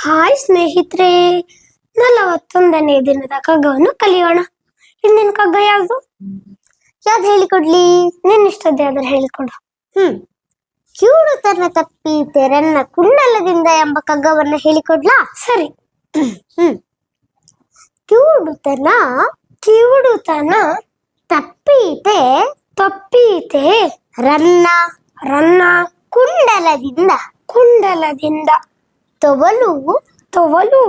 Hi ಸ್ನೇಹಿತರೆ, ನಲವತ್ತೊಂದನೇ ದಿನದ ಕಗ್ಗವನ್ನು ಕಲಿಯೋಣ. ಇಂದಿನ ಕಗ್ಗ ಯಾವುದು? ಯಾವ್ದು ಹೇಳಿಕೊಡ್ಲಿ? ನಿನ್ ಇಷ್ಟದ ಯಾವ್ದಾರು ಹೇಳಿಕೊಡು. ಹ್ಮ್. ಕಿವುಡು ತನ್ನ ತಪ್ಪಿ ತೆರನ್ನ ಕುಂಡಲದಿಂದ ಎಂಬ ಕಗ್ಗವನ್ನ ಹೇಳಿಕೊಡ್ಲಾ? ಸರಿ. ಹ್ಮ್. ಕ್ಯೂಡುತನ ಕಿವುಡುತನ ತಪ್ಪೀತೆ ತಪ್ಪೀತೆ ರನ್ನ ರನ್ನ ಕುಂಡಲದಿಂದ. ಕುಂಡಲದಿಂದ. ತೊವಲು, ತವಲು,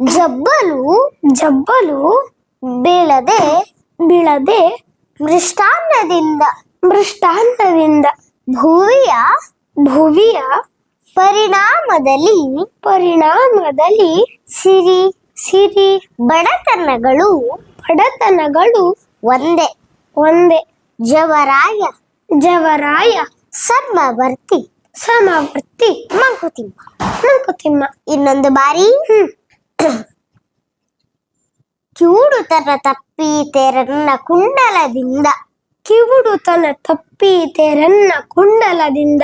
ಜಬ್ಬಲು ಜಬ್ಬಲು ಬೀಳದೆ ಬೀಳದೆ ಮೃಷ್ಟಾನ್ನದಿಂದ ಮೃಷ್ಟಾಂತದಿಂದ ಭುವಿಯ ಭುವಿಯ ಪರಿಣಾಮದಲ್ಲಿ ಪರಿಣಾಮದಲ್ಲಿ ಸಿರಿ ಸಿರಿ ಬಡತನಗಳು ಬಡತನಗಳು ಒಂದೇ ಒಂದೇ. ಜವರಾಯ ಜವರಾಯ ಸಮವರ್ತಿ ಸಮವರ್ತಿ ಮಂಕುತಿಮ್ಮ ಇನ್ನೊಂದು ಬಾರಿ? ಕಿವುಡುತನ ತಪ್ಪಿ ತೇರನ್ನ ಕುಂಡಲದಿಂದ. ಕಿವುಡು ತನ್ನ ತಪ್ಪಿ ತೇರನ್ನ ಕುಂಡಲದಿಂದ.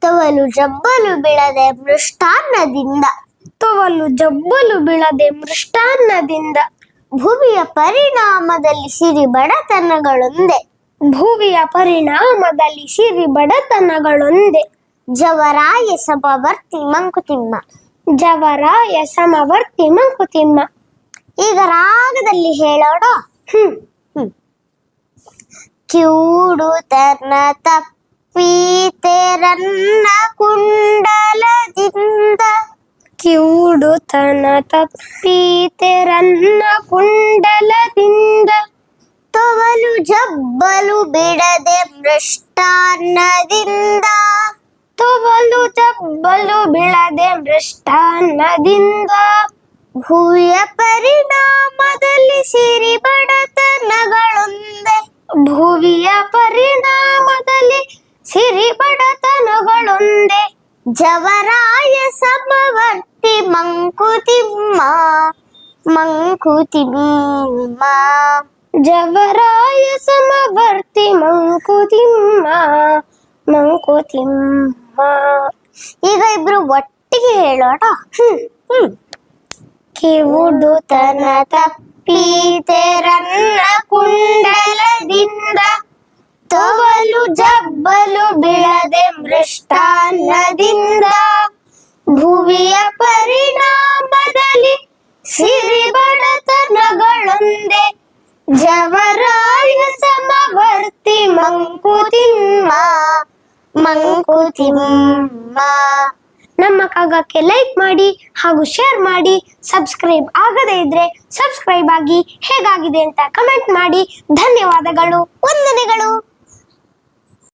ತವಲು ಜಬ್ಬಲು ಬೀಳದೆ ಮೃಷ್ಟಾನ್ನದಿಂದ. ತವಲು ಜಬ್ಬಲು ಬೀಳದೆ ಮೃಷ್ಟಾನ್ನದಿಂದ. ಭುವಿಯ ಪರಿಣಾಮದಲ್ಲಿ ಸಿರಿ ಬಡತನಗಳೊಂದೇ. ಭುವಿಯ ಪರಿಣಾಮದಲ್ಲಿ ಸಿರಿ ಬಡತನಗಳೊಂದೇ. ಜವರಾಯ ಸಮವರ್ತಿ ಮಂಕುತಿಮ್ಮ. ಜವರಾಯ ಸಮವರ್ತಿ ಮಂಕುತಿಮ್ಮ. ಈಗ ರಾಗದಲ್ಲಿ ಹೇಳೋಣ? ಹ್ಮ್ ಹ್ಮ್. ಕಿವುಡುತನ ತಪ್ಪೀತೆರನ್ನ ಕುಂಡಲದಿಂದ. ಕಿವುಡುತನ ತಪ್ಪೀತೆರನ್ನ ಕುಂಡಲದಿಂದ. ತೊವಲು ಜಬ್ಬಲು ಬಿಡದೆ ಮೃಷ್ಟಾನ್ನದಿಂದ ತೊವಲು ಜಬ್ಬಲು ಬೀಳದೆ ಮೃಷ್ಟಾನ್ನದಿಂದ ಭೂಯ ಪರಿಣಾಮದಲ್ಲಿ ಸಿರಿ ಬಡತನಗಳೊಂದೇ ಭುವಿಯ ಪರಿಣಾಮದಲ್ಲಿ ಸಿರಿ ಬಡತನಗಳೊಂದೇ ಜವರಾಯ ಸಮವರ್ತಿ ಮಂಕುತಿಮ್ಮ ಮಂಕುತಿಮ್ಮ ಜವರಾಯ ಸಮವರ್ತಿ ಮಂಕುತಿಮ್ಮ ಮಂಕುತಿಮ್ಮ ಈಗ ಇಬ್ರು ಒಟ್ಟಿಗೆ ಹೇಳೋಣ. ಹ್ಮ್ ಹ್ಮ್. ಕಿವುಡುತನ ತಪ್ಪೀತೆರನ್ನ ಕುಂಡಲದಿಂದ. ತೊವಲು ಜಬ್ಬಲು ಬೀಳದೆ ಮೃಷ್ಟಾನ್ನದಿಂದ. ಭುವಿಯ ಪರಿಣಾಮದಲ್ಲಿ ಮಂಕುತಿಮ್ಮ ನಮ್ಮ ಕಾಗಕ್ಕೆ ಲೈಕ್ ಮಾಡಿ ಹಾಗೂ ಶೇರ್ ಮಾಡಿ, ಸಬ್ಸ್ಕ್ರೈಬ್ ಆಗದೇ ಇದ್ರೆ ಸಬ್ಸ್ಕ್ರೈಬ್ ಆಗಿ ಹೇಗಾಗಿದೆ ಅಂತ ಕಮೆಂಟ್ ಮಾಡಿ. ಧನ್ಯವಾದಗಳು, ವಂದನೆಗಳು.